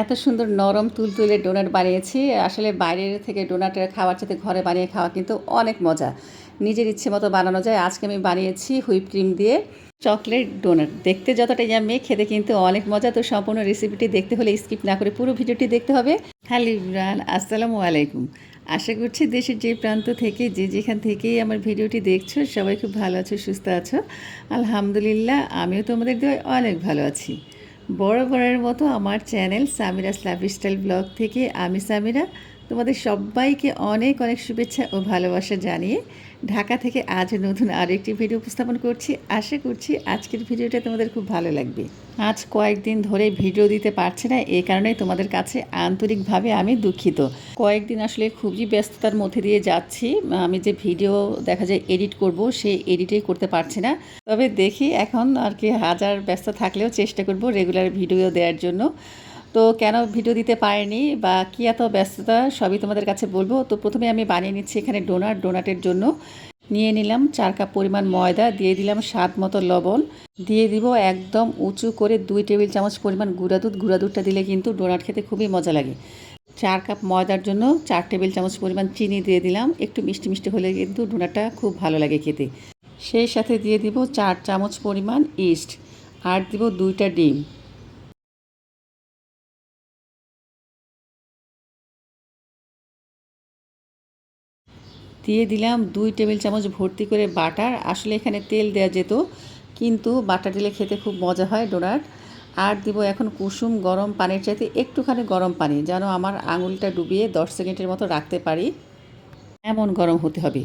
এত সুন্দর নরম তুলতুলে ডোনাট বানিয়েছি। আসলে বাইরের থেকে ডোনাটের খাওয়ার সাথে ঘরে বানিয়ে খাওয়া কিন্তু অনেক মজা। নিজের ইচ্ছে মতো বানানো যায়। আজকে আমি বানিয়েছি হুইপ ক্রিম দিয়ে চকলেট ডোনাট দেখতে যতটা ইয়াম্মি খেতে কিন্তু অনেক মজা। তো সম্পূর্ণ রেসিপিটি দেখতে হলে স্কিপ না করে পুরো ভিডিওটি দেখতে হবে। হ্যালো ইমরান আসসালামু আলাইকুম। আশা করছি দেশের যে প্রান্ত থেকে, যে যেখান থেকেই আমার ভিডিওটি দেখছ, সবাই খুব ভালো আছো, সুস্থ আছো। আলহামদুলিল্লাহ, আমিও তোমাদের দিয়ে অনেক ভালো আছি। বরাবরের মতো আমার চ্যানেল সামিরা লাইফস্টাইল ব্লগ থেকে আমি সামিরা। তোমাদের সবাইকে অনেক অনেক শুভেচ্ছা ও ভালোবাসা জানিয়ে ঢাকা থেকে আজ নতুন আরেকটি ভিডিও উপস্থাপন করছি। আশা করছি আজকের ভিডিওটা তোমাদের খুব ভালো লাগবে। আজ কয়েকদিন ধরে ভিডিও দিতে পারছি না এই কারণে তোমাদের কাছে আন্তরিকভাবে আমি দুঃখিত। কয়েকদিন আসলে খুবই ব্যস্ততার মধ্যে দিয়ে যাচ্ছি। আমি যে ভিডিও দেখা যায় এডিট করব সেই এডিটেই করতে পারছি না। তবে দেখি এখন আর কি হাজার ব্যস্ত থাকলেও চেষ্টা করব রেগুলার ভিডিও দেওয়ার জন্য। তো কেন ভিডিও দিতে পারিনি বা কী এত ব্যস্ততা, সবই তোমাদের কাছে বলব। তো প্রথমে আমি বানিয়ে নিচ্ছি এখানে ডোনাট, ডোনাটের জন্য। নিয়ে নিলাম চার কাপ পরিমাণ ময়দা, দিয়ে দিলাম স্বাদ মতো লবণ। দিয়ে দিব একদম উঁচু করে দুই টেবিল চামচ পরিমাণ গুঁড়া দুধ। গুঁড়া দুধটা দিলে কিন্তু ডোনাট খেতে খুবই মজা লাগে। চার কাপ ময়দার জন্য চার টেবিল চামচ পরিমাণ চিনি দিয়ে দিলাম। একটু মিষ্টি মিষ্টি হলে কিন্তু ডোনাটটা খুব ভালো লাগে খেতে। সেই সাথে দিয়ে দিব চার চামচ পরিমাণ ইস্ট। আর দিব দুইটা ডিম। দিয়ে দিলাম দুই টেবিল চামচ ভর্তি করে বাটার। আসলে এখানে তেল দেওয়া যেত, কিন্তু বাটার দিলে খেতে খুব মজা হয় ডোনাট। আর দিব এখন কুসুম গরম পানির চাইতে একটুখানি গরম পানি, যেন আমার আঙুলটা ডুবিয়ে দশ সেকেন্ডের মতো রাখতে পারি। এমন গরম হতে হবে।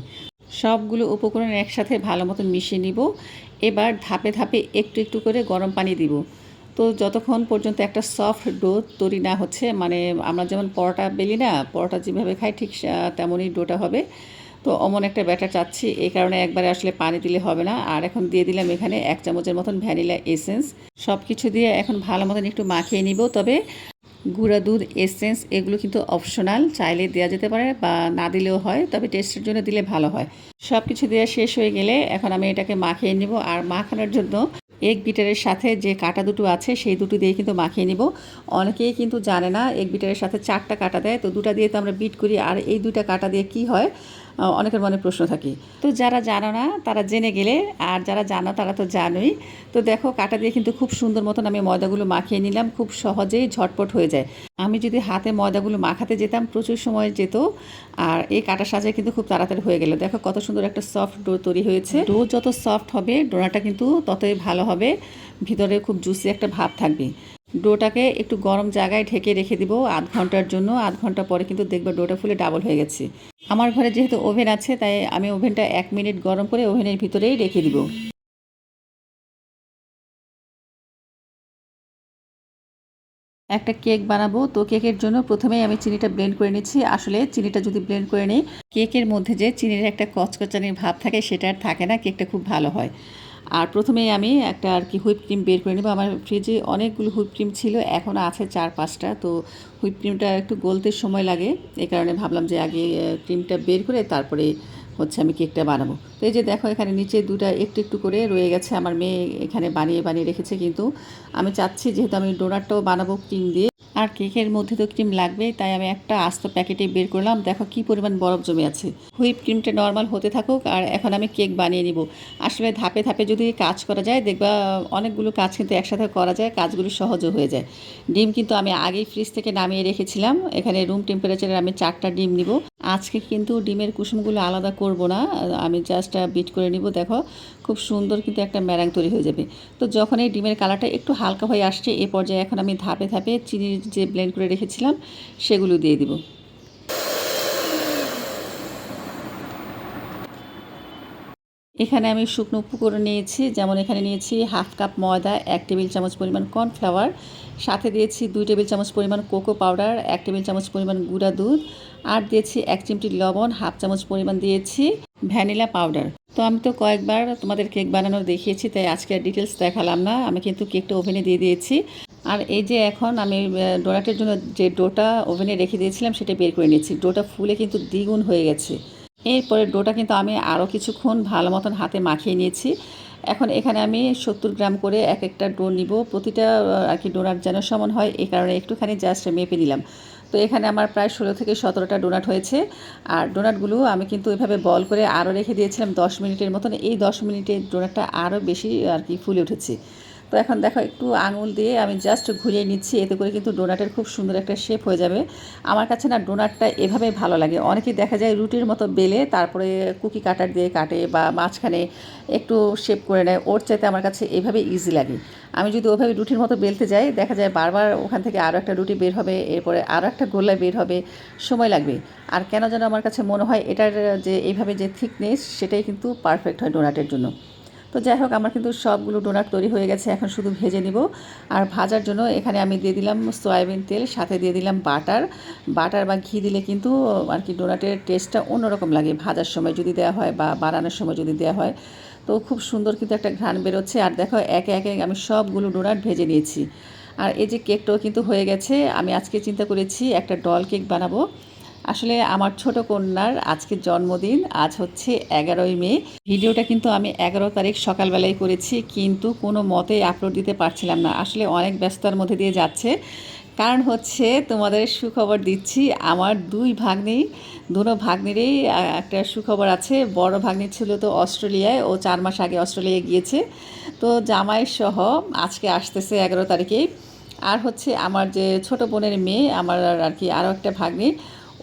সবগুলো উপকরণ একসাথে ভালো মতো মিশিয়ে নিব। এবার ধাপে ধাপে একটু একটু করে গরম পানি দিব। তো যতক্ষণ পর্যন্ত একটা সফট ডো তৈরি না হচ্ছে মানে আমরা যেমন পরোটা বেলি না, পরোটা যেভাবে খাই ঠিক তেমনই ডোটা হবে। তো অমন একটা ব্যাটার চাচ্ছি, এই কারণে একবারে আসলে পানি দিলে হবে না। আর এখন দিয়ে দিলাম এখানে এক চামচের মতন ভ্যানিলা এসেন্স। সব কিছু দিয়ে এখন ভালো মতন একটু মাখিয়ে নিব, তবে গুঁড়া দুধ, এসেন্স এগুলো কিন্তু অপশনাল, চাইলে দেওয়া যেতে পারে বা না দিলেও হয়, তবে টেস্টের জন্য দিলে ভালো হয়। সব কিছু দেওয়া শেষ হয়ে গেলে এখন আমি এটাকে মাখিয়ে নিব, আর মাখানোর জন্য এগ বিটারের সাথে যে কাটা দুটো আছে, সেই দুটো দিয়ে কিন্তু মাখিয়ে নিব। অনেকেই কিন্তু জানে না, এগ বিটারের সাথে চারটা কাটা দেয়, তো দুটা দিয়ে তো আমরা বিট করি, আর এই দুটা কাটা দিয়ে কি হয়? অনেকের মনে প্রশ্ন থাকে। তো যারা জানো না তারা জেনে গেলে আর যারা জানো তারা তো জানোই। তো দেখো কাটা দিয়ে কিন্তু খুব সুন্দর মতন আমি ময়দাগুলো মাখিয়ে নিলাম খুব সহজেই ঝটপট হয়ে যায়। আমি যদি হাতে ময়দাগুলো মাখাতে যেতাম প্রচুর সময় যেত আর এই কাটা সাজে কিন্তু খুব তাড়াতাড়ি হয়ে গেল। দেখো কত সুন্দর একটা সফট ডো তৈরি হয়েছে। ডো যত সফট হবে ডোনাটা কিন্তু ততই ভালো হবে ভিতরে খুব জুসি একটা ভাব থাকবে। ডোটাকে একটু গরম জায়গায় ঢেকে রেখে দিব আধ ঘণ্টার জন্য। আধ ঘণ্টা পরে কিন্তু দেখবে ডোটা ফুলে ডাবল হয়ে গেছে। আমার ঘরে যেহেতু ওভেন আছে, তাই আমি ওভেনটা এক মিনিট গরম করে ওভেনের ভিতরেই রেখে দিব। একটা কেক বানাবো। তো কেকের জন্য প্রথমেই আমি চিনিটা ব্লেন্ড করে নিচ্ছি। আসলে চিনিটা যদি ব্লেন্ড করে নিই, কেকের মধ্যে যে চিনির একটা কচকচানির ভাব থাকে, সেটা আর থাকে না। কেকটা খুব ভালো হয়। আর প্রথমেই আমি একটা আর কি হুইপ ক্রিম বের করে নেব। আমার ফ্রিজে অনেকগুলো হুইপ ক্রিম ছিল এখনও আছে চার পাঁচটা। তো হুইপ ক্রিমটা একটু গলতে সময় লাগে এই কারণে ভাবলাম যে আগে ক্রিমটা বের করে তারপরে হচ্ছে আমি কেকটা বানাবো। তো এই যে দেখো এখানে নিচে দুটা একটু একটু করে রয়ে গেছে, আমার মেয়ে এখানে বানিয়ে বানিয়ে রেখেছে। কিন্তু আমি চাচ্ছি যেহেতু আমি ডোনারটাও বানাবো ক্রিম দিয়ে আর কেকের মধ্যে তো ক্রিম লাগবে তাই আমি একটা আস্ত প্যাকেটে বের করলাম। দেখো কি পরিমাণ বরফ জমে আছে। হুইপ ক্রিমটা নর্মাল হতে থাকুক, আর এখন আমি কেক বানিয়ে নিব। আসলে ধাপে ধাপে যদি কাজ করা যায়, দেখবা অনেকগুলো কাজ কিন্তু একসাথে করা যায়, কাজগুলো সহজও হয়ে যায়। ডিম কিন্তু আমি আগেই ফ্রিজ থেকে নামিয়ে রেখেছিলাম। এখানে রুম টেম্পারেচারে আমি চারটা ডিম নিব। আজকে কিন্তু ডিমের কুসুমগুলো আলাদা করব না, আমি জাস্ট বিট করে নিব। দেখো, খুব সুন্দর কিন্তু একটা ম্যারাং তৈরি হয়ে যাবে। তো যখন এই ডিমের কালারটা একটু হালকা হয়ে আসছে, এ পর্যায়ে এখন আমি ধাপে ধাপে চিনির যে ব্লেন্ড করে রেখেছিলাম, সেগুলো দিয়ে দিব। এখানে আমি শুকনো উপকরণ নিয়েছি, যেমন এখানে নিয়েছি হাফ কাপ ময়দা, এক টেবিল চামচ পরিমাণ কর্নফ্লাওয়ার, সাথে দিয়েছি দুই টেবিল চামচ পরিমাণ কোকো পাউডার, এক টেবিল চামচ পরিমাণ গুঁড়া দুধ, আর দিয়েছি এক চিমটি লবণ, হাফ চামচ পরিমাণ দিয়েছি ভ্যানিলা পাউডার। তো আমি তো কয়েকবার তোমাদের কেক বানানো দেখিয়েছি, তাই আজকে আর ডিটেলস দেখালাম না। আমি কিন্তু কেকটা ওভেনে দিয়ে দিয়েছি। আর এই যে এখন আমি ডোনাটের জন্য যে ডোটা ওভেনে রেখে দিয়েছিলাম, সেটা বের করে নিয়েছি। ডোটা ফুলে কিন্তু দ্বিগুণ হয়ে গেছে। এরপরে ডোটা কিন্তু আমি আরও কিছুক্ষণ ভালো মতন হাতে মাখিয়ে নিয়েছি। এখন এখানে আমি সত্তর গ্রাম করে এক একটা ডো নিব। প্রতিটা আর কি ডোনাট যেন সমান হয় এই কারণে একটুখানি জাস্ট মেপে নিলাম। তো এখানে আমার প্রায় ষোলো থেকে সতেরোটা ডোনাট হয়েছে। আর ডোনাটগুলো আমি কিন্তু এভাবে বল করে আরও রেখে দিয়েছিলাম দশ মিনিটের মতন। এই দশ মিনিটে ডোনাটটা আরও বেশি আর কি ফুলে উঠেছে। তো এখন দেখো একটু আঙুল দিয়ে আমি জাস্ট ঘুরিয়ে নিচ্ছি। এতে করে কিন্তু ডোনাটের খুব সুন্দর একটা শেপ হয়ে যাবে। আমার কাছে না ডোনাটটা এভাবে ভালো লাগে। অনেকেই দেখা যায় রুটির মতো বেলে তারপরে কুকি কাটার দিয়ে কাটে বা মাঝখানে একটু শেপ করে নেয়। ওর চাইতে আমার কাছে এভাবে ইজি লাগে। আমি যদি ওভাবে রুটির মতো বেলতে যাই, দেখা যায় বারবার ওখান থেকে আরও একটা রুটি বের হবে, এরপরে আরও একটা গোল্লা বের হবে। সময় লাগবে। আর কেন যেন আমার কাছে মনে হয় এটার যে এইভাবে যে থিকনেস সেটাই কিন্তু পারফেক্ট হয় ডোনাটের জন্য। তো যাই হোক, আমার কিন্তু সবগুলো ডোনাট তৈরি হয়ে গেছে, এখন শুধু ভেজে নিব। আর ভাজার জন্য এখানে আমি দিয়ে দিলাম সয়াবিন তেল, সাথে দিয়ে দিলাম বাটার। বাটার বা ঘি দিলে কিন্তু আর কি ডোনাটের টেস্টটা অন্যরকম লাগে। ভাজার সময় যদি দেওয়া হয় বা বানানোর সময় যদি দেওয়া হয়, তো খুব সুন্দর কিন্তু একটা ঘ্রাণ বেরোচ্ছে। আর দেখো, একে একে আমি সবগুলো ডোনাট ভেজে নিয়েছি। আর এই যে কেকটাও কিন্তু হয়ে গেছে। আমি আজকে চিন্তা করেছি একটা ডল কেক বানাবো। আসলে আমার ছোট কন্যার আজকে জন্মদিন, আজ হচ্ছে এগারোই মে। ভিডিওটা কিন্তু আমি এগারো তারিখ সকালবেলায় করেছি, কিন্তু কোনো মতেই আপলোড দিতে পারছিলাম না। আসলে অনেক ব্যস্ততার মধ্যে দিয়ে যাচ্ছে। কারণ হচ্ছে তোমাদের সুখবর দিচ্ছি, আমার দুই ভাগ্নি দুটো ভাগ্নিরই একটা সুখবর আছে। বড় ভাগ্নি ছিল তো অস্ট্রেলিয়ায়, ও চার মাস আগে অস্ট্রেলিয়ায় গিয়েছে। তো জামাই সহ আজকে আসতেছে এগারো তারিখে আর হচ্ছে আমার যে ছোট বোনের মেয়ে, আমার আর কি আরও একটা ভাগ্নি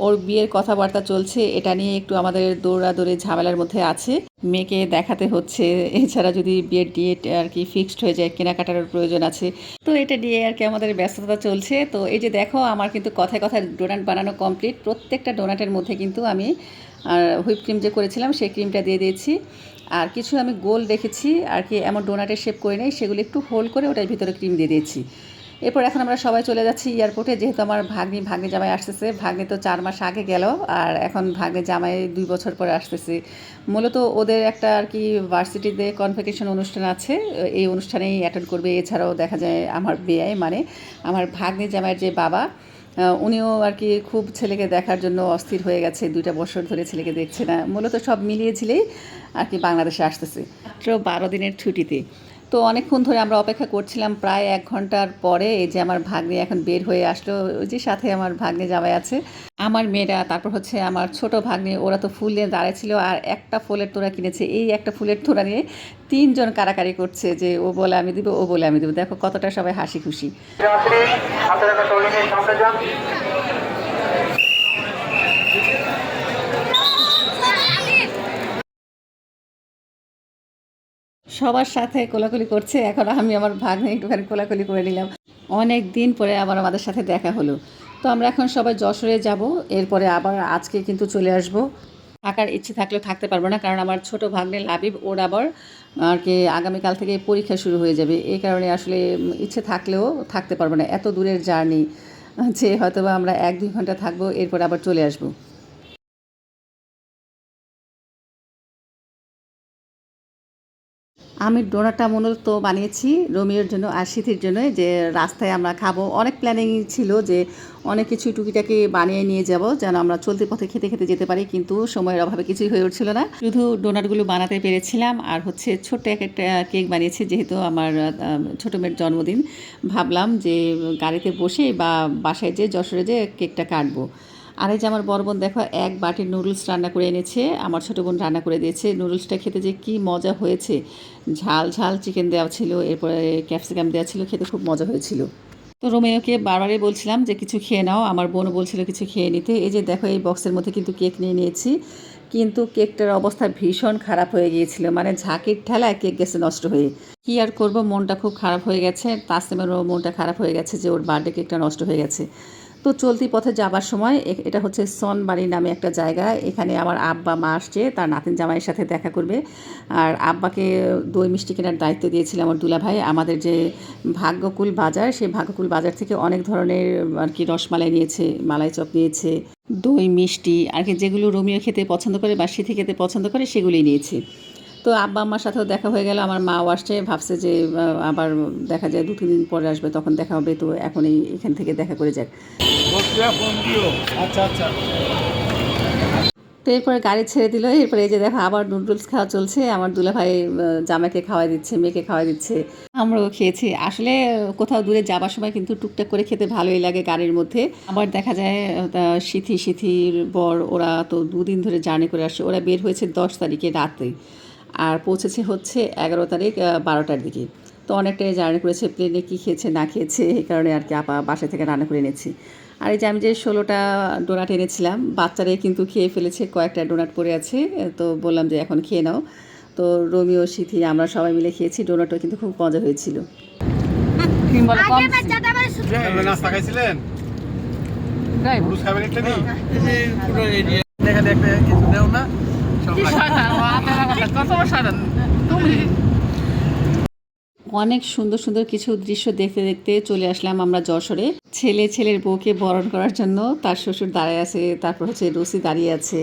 ওর বিয়ের কথাবার্তা চলছে, এটা নিয়ে একটু আমাদের দৌড়াদৌড়ি ঝামেলার মধ্যে আছে। মেয়েকে দেখাতে হচ্ছে, এছাড়া যদি বিয়ের ডেট আর কি ফিক্সড হয়ে যায় কেনাকাটার প্রয়োজন আছে। তো এটা নিয়ে আর কি আমাদের ব্যস্ততা চলছে। তো এই যে দেখো, আমার কিন্তু কথায় কথায় ডোনাট বানানো কমপ্লিট প্রত্যেকটা ডোনাটের মধ্যে কিন্তু আমি, আর হুইপ ক্রিম যে করেছিলাম, সেই ক্রিমটা দিয়ে দিয়েছি। আর কিছু আমি গোল রেখেছি আর কি এমন ডোনাটের শেপ করে নেই, সেগুলো একটু হোল্ড করে ওটার ভিতরে ক্রিম দিয়ে দিয়েছি। এরপর এখন আমরা সবাই চলে যাচ্ছি এয়ারপোর্টে, যেহেতু আমার ভাগ্নি ভাগ্নি জামাই আসতেছে। ভাগ্নি তো চার মাস আগে গেল, আর এখন ভাগ্নি জামাই দুই বছর পরে আসতেছে। মূলত ওদের একটা আর কি ভার্সিটিতে কনভেকেশন অনুষ্ঠান আছে, এই অনুষ্ঠানেই অ্যাটেন্ড করবে। এছাড়াও দেখা যায় আমার বিয়ে মানে আমার ভাগ্নি জামাইয়ের যে বাবা উনিও আর কি খুব ছেলেকে দেখার জন্য অস্থির হয়ে গেছে। দুইটা বছর ধরে ছেলেকে দেখছে না। মূলত সব মিলিয়ে ঝিলেই আর কি বাংলাদেশে আসতেছে। মাত্র বারো দিনের ছুটিতে। তো অনেকক্ষণ ধরে আমরা অপেক্ষা করছিলাম প্রায় এক ঘণ্টার পরে এই যে আমার ভাগ্নে এখন বের হয়ে আসলো, ওই যে সাথে আমার ভাগ্নে জামাই আছে। আমার মেয়েরা, তারপর হচ্ছে আমার ছোট ভাগ্নে, ওরা তো ফুল নিয়ে দাঁড়িয়ে ছিল আর একটা ফুলের তোড়া কিনেছে। এই একটা ফুলের তোড়া নিয়ে তিনজন কারাকারি করছে যে ও বলে আমি দিব, ও বলে আমি দিব। দেখো কতটা সবাই হাসি খুশি যাত্রী আপনারা টলিনের সামনে যান সবার সাথে কোলাকুলি করছে, এখন আমি আমার ভাগ্নে একটুখানি কোলাকুলি করে নিলাম। অনেক দিন পরে আবার আমাদের সাথে দেখা হলো। তো আমরা এখন সবাই যশোরে যাব, এরপরে আবার আজকে কিন্তু চলে আসব। থাকার ইচ্ছে থাকলেও থাকতে পারব না, কারণ আমার ছোট ভাগ্নে লাবিব, ওর আবার, আর কি আগামীকাল থেকে পরীক্ষা শুরু হয়ে যাবে। এই কারণে আসলে ইচ্ছে থাকলেও থাকতে পারব না, এত দূরের জার্নি, যে হয়তো বা আমরা এক দুই ঘণ্টা থাকব, এরপর আবার চলে আসব। আমি ডোনাটা মূলত বানিয়েছি রোমিওর জন্য আর শীতের জন্য যে রাস্তায় আমরা খাব। অনেক প্ল্যানিং ছিল যে অনেক কিছু টুকিটাকি বানিয়ে নিয়ে যাব যেন আমরা চলতি পথে খেতে খেতে যেতে পারি, কিন্তু সময়ের অভাবে কিছুই হয়ে উঠছিল না। শুধু ডোনাটগুলো বানাতে পেরেছিলাম আর হচ্ছে ছোট্ট এক একটা কেক বানিয়েছি যেহেতু আমার ছোটো মেয়ের জন্মদিন। ভাবলাম যে গাড়িতে বসে বা বাসায় যে যশোরে যে কেকটা কাটবো। আর এই যে আমার বড় বোন, দেখো, এক বাটি নুডলস রান্না করে এনেছে। আমার ছোটো বোন রান্না করে দিয়েছে। নুডলসটা খেতে যে কি মজা হয়েছে। ঝাল ঝাল চিকেন দেওয়া ছিল, এরপরে ক্যাপসিকাম দেওয়া ছিল, খেতে খুব মজা হয়েছিল। তো রোমেওকে বারবারই বলছিলাম যে, কিছু খেয়ে নাও। আমার বোনও বলছিল কিছু খেয়ে নিতে। এই যে দেখো, এই বক্সের মধ্যে কিন্তু কেক নিয়ে নিয়েছি। কিন্তু কেকটার অবস্থা ভীষণ খারাপ হয়ে গিয়েছিল। মানে ঝাঁকির ঠেলায় কেক গেছে নষ্ট হয়ে। কি আর করব? মনটা খুব খারাপ হয়ে গেছে। তাসলিমেরও মনটা খারাপ হয়ে গেছে যে, ওর বার্থডে কেকটা নষ্ট হয়ে গেছে। তো চলতি পথে যাবার সময় এটা হচ্ছে সনবাড়ি নামে একটা জায়গা। এখানে আমার আব্বা, মা আসছে, তার নাতিন জামাইয়ের সাথে দেখা করবে। আর আব্বাকে দই মিষ্টি কেনার দায়িত্ব দিয়েছিল আমার দুলা ভাই আমাদের যে ভাগ্যকুল বাজার সেই ভাগ্যকুল বাজার থেকে অনেক ধরনের আর কি রসমালাই নিয়েছে, মালাই চপ নিয়েছে, দই মিষ্টি, আর কি যেগুলো রোমিও খেতে পছন্দ করে বা সিথি খেতে পছন্দ করে সেগুলোই নিয়েছে। তো আব্বা আম্মার সাথেও দেখা হয়ে গেল। আমার মাও আসছে ভাবছে যে আবার দেখা যায় দু তিন দিন পরে আসবে তখন দেখা হবে। তো এখনই এখান থেকে দেখা করে যাক। আচ্ছা আচ্ছা। তো এরপরে গাড়ি ছেড়ে দিল। এরপরে এই যে দেখো আবার নুডলস খাওয়া চলছে। আমার দুলাভাই আহ, জামাইকে খাওয়াই দিচ্ছে মেয়েকে খাওয়াই দিচ্ছে। আমরাও খেয়েছি। আসলে কোথাও দূরে যাবার সময় কিন্তু টুকটাক করে খেতে ভালোই লাগে গাড়ির মধ্যে। আবার দেখা যায় সিথি সিথির বর ওরা তো দুদিন ধরে জার্নি করে আসছে। ওরা বের হয়েছে দশ তারিখে রাতে। আর পৌঁছেছে হচ্ছে এগারো তারিখ বারোটার দিকে। তো অনেকটাই জার্নি করেছে প্লেনে কী খেয়েছে না খেয়েছে এই কারণে আর কি আপা বাসা থেকে রান্না করে এনেছি। আর এই যে আমি যে ষোলোটা ডোনাট এনেছিলাম বাচ্চারাই কিন্তু খেয়ে ফেলেছে কয়েকটা ডোনাট পড়ে আছে তো বললাম যে এখন খেয়ে নাও। তো রোমিও সিথি আমরা সবাই মিলে খেয়েছি ডোনাটও কিন্তু খুব মজা হয়েছিল। এখানে একটা কিছু দেও না। অনেক সুন্দর সুন্দর কিছু দৃশ্য দেখতে দেখতে চলে আসলাম আমরা যশোরে। ছেলে ছেলের বউকে বরণ করার জন্য তার শ্বশুর দাঁড়ায় আছে তারপর হচ্ছে রসি দাঁড়িয়ে আছে।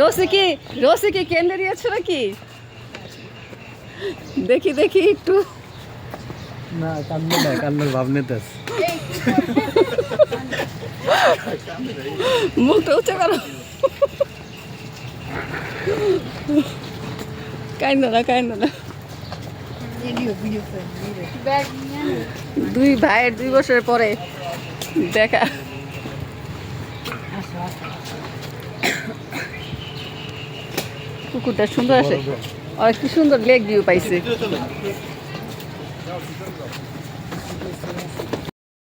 রসিকে রসিকে কেন্দ্রে দিয়েছ নাকি? দেখি দেখি একটু। না কান্না না কান্নার ভাব নিতে মুখটা উঁচু করো। কাইন্দ না কাইন্দ না। দুই ভাইয়ের দুই বছর পরে দেখা। কুকুরটা সুন্দর আছে। আর কি সুন্দর লেগ ভিউ পাইছে।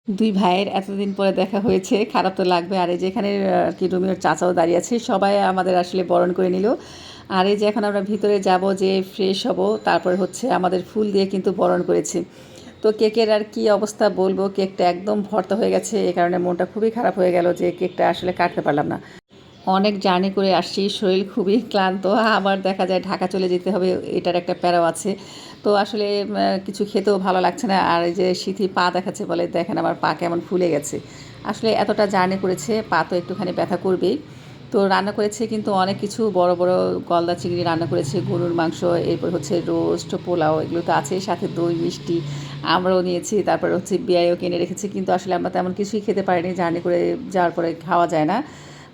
দুই ভাইয়ের এতদিন পরে দেখা হয়েছে, খারাপ তো লাগবে। আর এই যে এখানে আর কি রুমিওর চাচাও দাঁড়িয়ে আছে, সবাই আমাদের আসলে বরণ করে নিল। আর এই যে এখন আমরা ভিতরে যাব, যে ফ্রেশ হব, তারপর হচ্ছে আমাদের ফুল দিয়ে কিন্তু বরণ করেছে। তো কেকের আর কি অবস্থা বলব, কেকটা একদম ভর্তা হয়ে গেছে এই কারণে মনটা খুবই খারাপ হয়ে গেল যে কেকটা আসলে কাটতে পারলাম না। অনেক জার্নি করে আসছি, শরীর খুবই ক্লান্ত, আবার দেখা যায় ঢাকা চলে যেতে হবে, এটার একটা প্যারাও আছে। তো আসলে কিছু খেতেও ভালো লাগছে না। আর এই যে সিথি পা দেখাচ্ছে বলে, দেখেন আমার পা কেমন ফুলে গেছে। আসলে এতটা জার্নি করেছে, পা তো একটুখানি ব্যথা করবেই। তো রান্না করেছে কিন্তু অনেক কিছু, বড় বড় গলদা চিংড়ি রান্না করেছে, গরুর মাংস, এরপর হচ্ছে রোস্ট, পোলাও, এগুলো তো আছে, সাথে দই, মিষ্টি আমরাও নিয়েছি, তারপর হচ্ছে বিয়াইও কিনে রেখেছি। কিন্তু আসলে আমরা তেমন কিছুই খেতে পারিনি, জার্নি করে যাওয়ার পরে খাওয়া যায় না।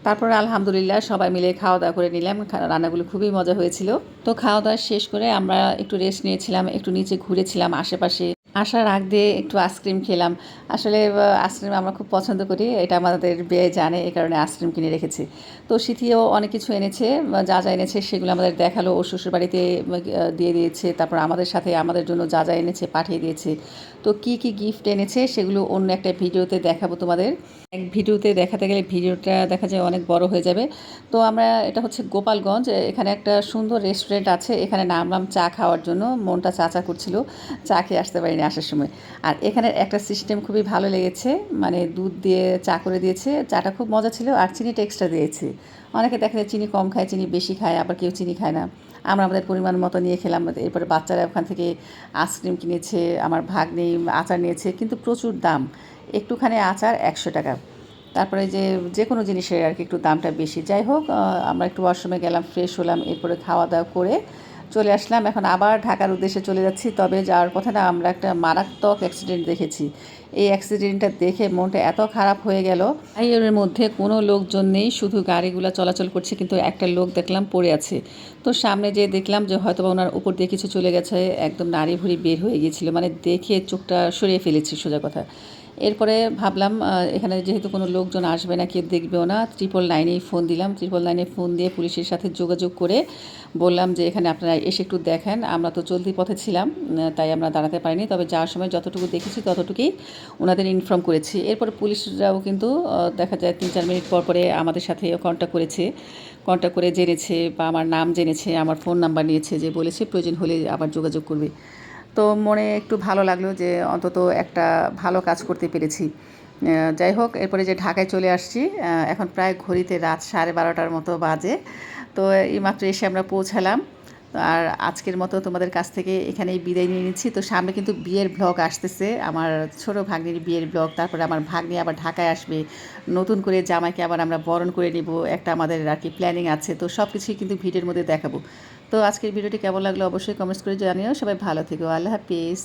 তারপরে আলহামদুলিল্লাহ সবাই মিলে খাওয়া দাওয়া করে নিলাম। রান্নাগুলো খুবই মজা হয়েছিল। তো খাওয়া দাওয়া শেষ করে আমরা একটু রেস্ট নিয়েছিলাম, একটু নিচে ঘুরেছিলাম আশেপাশে। আসার আগ দিয়ে একটু আইসক্রিম খেলাম। আসলে আইসক্রিম আমরা খুব পছন্দ করি। এটা আমাদের বেয়ে জানে এই কারণে আইসক্রিম কিনে রেখেছি। তো সিথিও অনেক কিছু এনেছে যা যা এনেছে সেগুলো আমাদের দেখাল। ও শ্বশুরবাড়িতে আহ, দিয়ে দিয়েছে। তারপর আমাদের সাথে আমাদের জন্য যা যা এনেছে পাঠিয়ে দিয়েছে। তো কি কি গিফট এনেছে সেগুলো অন্য একটা ভিডিওতে দেখাবো তোমাদের। এক ভিডিওতে দেখাতে গেলে ভিডিওটা দেখা যায় অনেক বড় হয়ে যাবে। তো আমরা এটা হচ্ছে গোপালগঞ্জ। এখানে একটা সুন্দর রেস্টুরেন্ট আছে। এখানে নামলাম চা খাওয়ার জন্য। মনটা চা চা করছিল। চা খেয়ে আসতে পারিনি। আসার সময়। আর এখানে একটা সিস্টেম খুবই ভালো লেগেছে মানে দুধ দিয়ে চা করে দিয়েছে, চাটা খুব মজা ছিল, আর চিনিটা এক্সট্রা দিয়েছে। অনেকে দেখা যায় চিনি কম খায়, চিনি বেশি খায়, আবার কেউ চিনি খায় না। আমরা আমাদের পরিমাণ মতো নিয়ে খেলাম, এরপরে বাচ্চারা ওখান থেকে আইসক্রিম কিনেছে, আমার ভাগ নেই আচার নিয়েছে, কিন্তু প্রচুর দাম। একটুখানি আচার একশো টাকা। তারপরে যে যে কোনো জিনিসের আর কি একটু দামটা বেশি। যাই হোক আমরা একটু ওয়াশরুমে গেলাম ফ্রেশ হলাম, এরপরে খাওয়া দাওয়া করে চলে আসলাম। এখন আবার ঢাকার উদ্দেশ্যে চলে যাচ্ছি। তবে যাওয়ার পথে না আমরা একটা মারাত্মক অ্যাক্সিডেন্ট দেখেছি। এই অ্যাক্সিডেন্টটা দেখে মনটা এত খারাপ হয়ে গেল। হাইওয়ের মধ্যে কোনো লোকজন নেই, শুধু গাড়িগুলো চলাচল করছে, কিন্তু একটা লোক দেখলাম পড়ে আছে। তো সামনে যে দেখলাম যে হয়তো ওনার উপর দিয়ে কিছু চলে গেছে, একদম নাড়ি ভুড়ি বের হয়ে গিয়েছিল। মানে দেখে চোখটা সরিয়ে ফেলেছি, সোজা কথা। এরপরে ভাবলাম এখানে যেহেতু কোনো লোকজন আসবে না কেউ দেখবেও না ট্রিপল নাইনেই ফোন দিলাম। ট্রিপল নাইনে ফোন দিয়ে পুলিশের সাথে যোগাযোগ করে বললাম যে, এখানে আপনারা এসে একটু দেখেন। আমরা তো চলতি পথে ছিলাম তাই আমরা দাঁড়াতে পারিনি। তবে যাওয়ার সময় যতটুকু দেখেছি, ততটুকুই ওনাদের ইনফর্ম করেছি। এরপরে পুলিশরাও কিন্তু দেখা যায় তিন চার মিনিট পর পরে আমাদের সাথে কন্ট্যাক্ট করেছে। কন্ট্যাক্ট করে জেনেছে বা আমার নাম জেনেছে, আমার ফোন নাম্বার নিয়েছে যে বলেছে, প্রয়োজন হলে আবার যোগাযোগ করবে। তো মনে একটু ভালো লাগল যে অন্তত একটা ভালো কাজ করতে পেরেছি। যাই হোক, এরপরে যে ঢাকায় চলে আসছি এখন প্রায় ঘড়িতে রাত সাড়ে বারোটার মতো বাজে। তো এইমাত্র এসে আমরা পৌঁছালাম। আর আজকের মতো তোমাদের কাছ থেকে এখানেই বিদায় নিয়ে নিচ্ছি। তো সামনে কিন্তু বিয়ের ব্লগ আসতেছে। আমার ছোট ভাগ্নির বিয়ের ব্লগ তারপরে আমার ভাগ্নি আবার ঢাকায় আসবে। নতুন করে জামাকে আবার আমরা বরণ করে নিব। একটা আমাদের আর কি প্ল্যানিং আছে। তো সব কিছুই কিন্তু ভিডিওর মধ্যে দেখাবো। তো আজকের ভিডিওটি কেমন লাগল অবশ্যই কমেন্টস করে জানিও। সবাই ভালো থেকো। আল্লাহ হাফিজ।